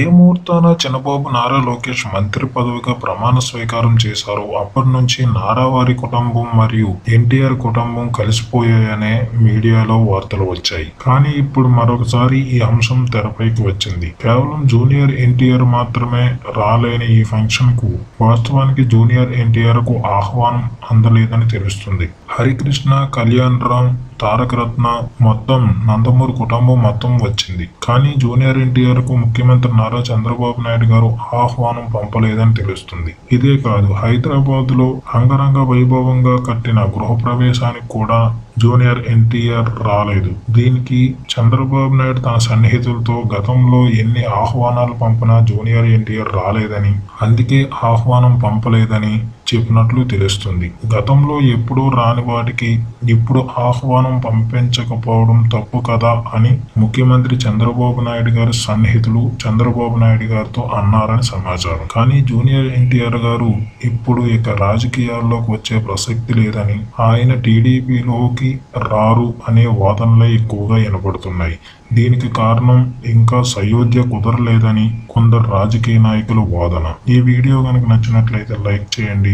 ఏ ముహూర్తాన చంద్రబాబు నారా లోకేష్ మంత్రి పదవిగా ప్రమాణ స్వీకారం చేశారో అప్పటి నుంచి నారా వారి కుటుంబం మరియు ఎన్టీఆర్ కుటుంబం కలిసిపోయాయనే మీడియాలో వార్తలు వచ్చాయి. కానీ ఇప్పుడు మరొకసారి ఈ అంశం తెరపైకి వచ్చింది. కేవలం జూనియర్ ఎన్టీఆర్ మాత్రమే రాలేని ఈ ఫంక్షన్కు వాస్తవానికి జూనియర్ ఎన్టీఆర్కు ఆహ్వానం అందలేదని తెలుస్తుంది. హరికృష్ణ కళ్యాణ్ రామ్ తారక రత్న మొత్తం నందమూరి కుటుంబం మొత్తం వచ్చింది. కానీ జూనియర్ ఎన్టీఆర్కు ముఖ్యమంత్రి నారా చంద్రబాబు నాయుడు గారు ఆహ్వానం పంపలేదని తెలుస్తుంది. ఇదే కాదు హైదరాబాద్లో అంగరంగ వైభవంగా కట్టిన గృహప్రవేశానికి కూడా జూనియర్ ఎన్టీఆర్ రాలేదు. దీనికి చంద్రబాబు నాయుడు తన సన్నిహితులతో గతంలో ఎన్ని ఆహ్వానాలు పంపినా జూనియర్ ఎన్టీఆర్ రాలేదని అందుకే ఆహ్వానం పంపలేదని చెప్పినట్లు తెలుస్తుంది. గతంలో ఎప్పుడూ రాని వాటికి ఇప్పుడు ఆహ్వానం పంపించకపోవడం తప్పు కదా అని ముఖ్యమంత్రి చంద్రబాబు నాయుడు గారి సన్నిహితులు చంద్రబాబు నాయుడు గారితో అన్నారని సమాచారం. కానీ జూనియర్ ఎన్టీఆర్ గారు ఇప్పుడు ఇక రాజకీయాల్లోకి వచ్చే ప్రసక్తి లేదని ఆయన టీడీపీలోకి రారు అనే వాదనలే ఎక్కువగా వినపడుతున్నాయి. దీనికి కారణం ఇంకా సయోధ్య కుదరలేదని కొందరు రాజకీయ నాయకుల వాదన. ఈ వీడియో కనుక నచ్చినట్లయితే లైక్ చేయండి